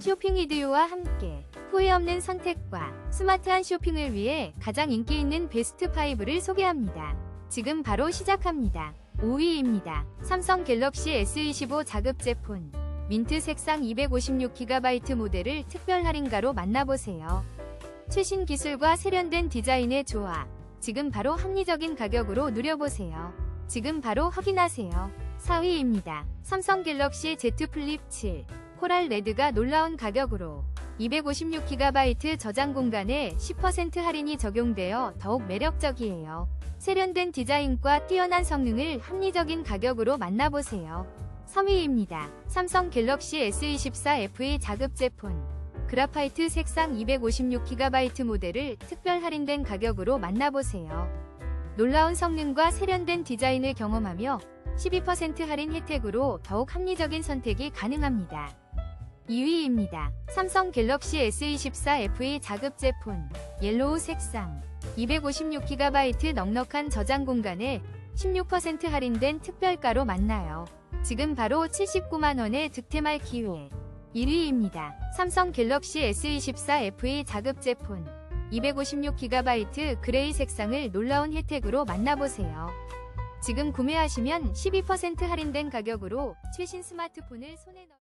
쇼핑 이디오와 함께 후회 없는 선택과 스마트한 쇼핑을 위해 가장 인기 있는 베스트 5를 소개합니다. 지금 바로 시작합니다. 5위입니다. 삼성 갤럭시 S25 자급제 폰. 민트 색상 256GB 모델을 특별 할인가로 만나보세요. 최신 기술과 세련된 디자인의 조화. 지금 바로 합리적인 가격으로 누려보세요. 지금 바로 확인하세요. 4위입니다. 삼성 갤럭시 Z 플립 7. 코랄 레드가 놀라운 가격으로 256GB 저장 공간에 10% 할인이 적용되어 더욱 매력적이에요. 세련된 디자인과 뛰어난 성능을 합리적인 가격으로 만나보세요. 3위입니다. 삼성 갤럭시 S24 FE 자급제 폰. 그라파이트 색상 256GB 모델을 특별 할인된 가격으로 만나보세요. 놀라운 성능과 세련된 디자인을 경험하며 12% 할인 혜택으로 더욱 합리적인 선택이 가능합니다. 2위입니다. 삼성 갤럭시 S24 FE 자급제 폰. 옐로우 색상. 256GB 넉넉한 저장 공간에 16% 할인된 특별가로 만나요. 지금 바로 79만원의 득템할 기회. 1위입니다. 삼성 갤럭시 S24 FE 자급제 폰. 256GB 그레이 색상을 놀라운 혜택으로 만나보세요. 지금 구매하시면 12% 할인된 가격으로 최신 스마트폰을 손에 넣